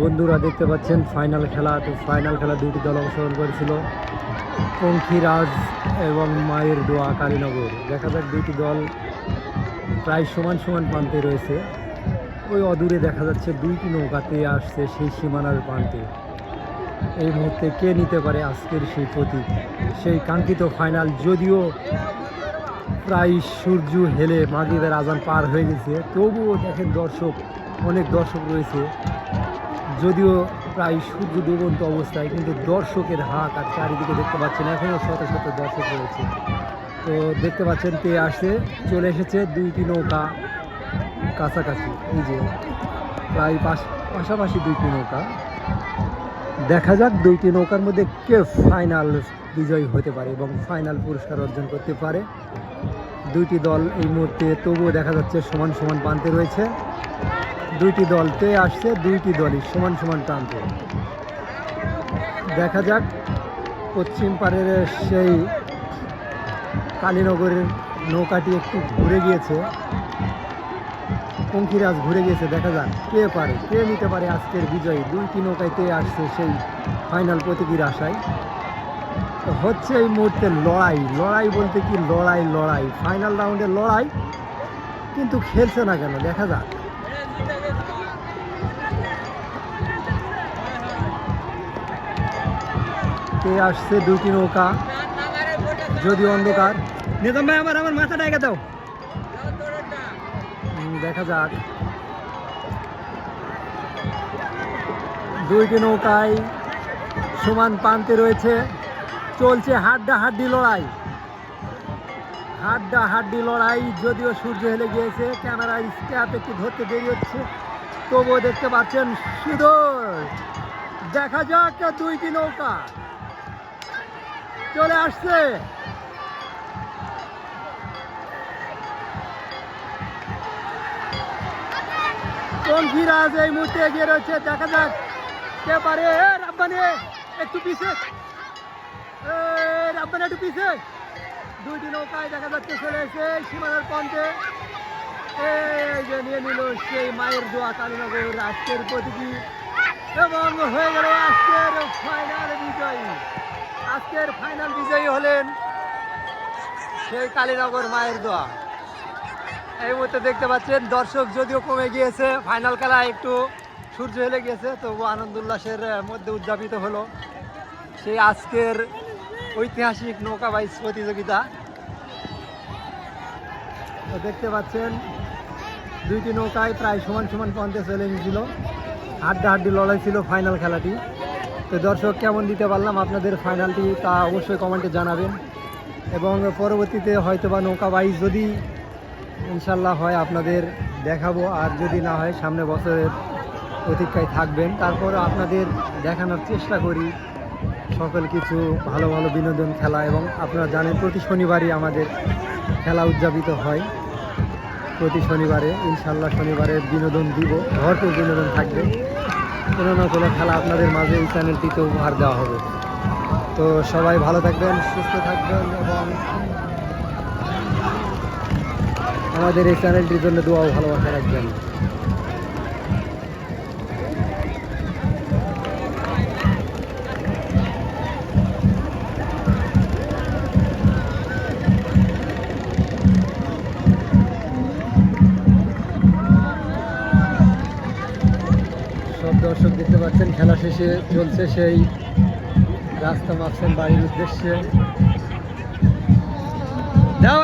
বন্ধুরা দেখতে পাচ্ছেন ফাইনাল খেলা, তো ফাইনাল খেলা দুটি দল অংশগ্রহণ করেছিল। পঙ্খিরাজ এবং মায়ের দোয়া কালীনগর। দেখা যাক দুটি দল প্রায় সমান সমান প্রান্তে রয়েছে। ওই অদূরে দেখা যাচ্ছে দুইটি নৌকাতে আসছে সেই সীমানার প্রান্তে। এই মুহূর্তে কে নিতে পারে আজকের সেই প্রতীক? সেই কাঙ্ক্ষিত ফাইনাল যদিও প্রায় সূর্য হেলে মাগরিবের আজান পার হয়ে গেছে, তবুও দেখেন দর্শক, অনেক দর্শক রয়েছে। যদিও প্রায় সূর্য ডুবন্ত অবস্থায়, কিন্তু দর্শকের হাত আর চারিদিকে দেখতে পাচ্ছেন। এখনও শত শত দর্শক রয়েছে। তো দেখতে পাচ্ছেন তে আসে চলে এসেছে দুইটি নৌকা কাছাকাছি। এই যে, প্রায় পাশ- পাশাপাশি দুইটি নৌকা। দেখা যাক দুইটি নৌকার মধ্যে কে ফাইনাল বিজয়ী হতে পারে এবং ফাইনাল পুরস্কার অর্জন করতে পারে। দুইটি দল এই মুহূর্তে, তবুও দেখা যাচ্ছে সমান সমান প্রান্তে রয়েছে। দুইটি দল তে আসছে, দুইটি দলই সমান সমান প্রান্তে দেখা যাক, পশ্চিম পাড়ের সেই কালীনগরের নৌকাটি একটু ঘুরে গিয়েছে। পঙ্খিরাজ ঘুরে গিয়েছে, দেখা যাক কে পারে, কে নিতে পারে আজকের বিজয়ী। দুইটি নৌকায় তে আসছে সেই ফাইনাল প্রতীকীর আশায়। তো হচ্ছে এই মুহূর্তে লড়াই লড়াই বলতে কি? লড়াই লড়াই। ফাইনাল রাউন্ডে লড়াই, কিন্তু খেলছে না কেন? দেখা যাক। কে আসছে দুইটি নৌকা যদি অন্ধকার। নিজাম ভাই, আমার আমার মাথা ডাইকা দাও। দেখা যাক। দুইটি নৌকায় সমান প্রান্তে রয়েছে। চলছে হাড্ডা হাড্ডি লড়াই। হাড্ডা হাড্ডি লড়াই, যদিও সূর্য হেলে গিয়েছে ক্যামেরার স্ট্যাপ একটু ধরতে দেরি হচ্ছে। তবুও দেখতে পাচ্ছেন সুদর। দেখা যাক দুইটি নৌকা। চলে আসছে। পঙ্খিরাজ এই মুহূর্তে এগিয়ে রয়েছে? দেখা যাক। কে পারে? রাব্বানি একটু পিছে। রাব্বানি একটু পিছে। দুইটি নৌকায় দেখা যাচ্ছে চলে এসে সীমানার প্রান্তে। এই যে নিয়ে নিল সেই মায়ের দোয়া কালীনগর আজকের প্রতীকী। এবং হয়ে গেল আজকের ফাইনাল বিজয়ী। আজকের ফাইনাল বিজয়ী হলেন সেই কালীনগর মায়ের দোয়া। এই মুহূর্তে দেখতে পাচ্ছেন, দর্শক যদিও কমে গিয়েছে ফাইনাল খেলা একটু সূর্য হেলে গিয়েছে, তবু আনন্দ উল্লাসের মধ্যে উদযাপিত হলো সেই আজকের ঐতিহাসিক নৌকা বাইচ প্রতিযোগিতা। দেখতে পাচ্ছেন, দুইটি নৌকায় প্রায় সমান সমান পন্থে চলে এসেছিল হাড্ডা হাড্ডি লড়াই ছিল ফাইনাল খেলাটি। তো দর্শক, কেমন দিতে পারলাম আপনাদের ফাইনালটি তা অবশ্যই কমেন্টে জানাবেন। এবং পরবর্তীতে হয়তো বা নৌকা বাইচ যদি ইনশাল্লাহ হয় আপনাদের দেখাবো, আর যদি না হয় সামনে বছরের প্রতীক্ষায় থাকবেন। তারপর আপনাদের দেখানোর চেষ্টা করি সকল কিছু, ভালো ভালো বিনোদন খেলা, এবং আপনারা জানেন প্রতি শনিবারই আমাদের খেলা উদযাপিত হয়। প্রতি শনিবারে, ইনশাল্লাহ শনিবারে বিনোদন দিব, ভরপুর বিনোদন থাকবে। কোনো না কোনো খেলা আপনাদের মাঝে এই চ্যানেলটিতে উপহার দেওয়া হবে। তো সবাই ভালো থাকবেন, সুস্থ থাকবেন এবং আমাদের এই চ্যানেলটির জন্য দোয়াও ভালোবাসা রাখবেন। সব দর্শক দেখতে পাচ্ছেন খেলা শেষে চলছে সেই রাস্তা মাপছেন বাড়ির উদ্দেশ্যে। যাও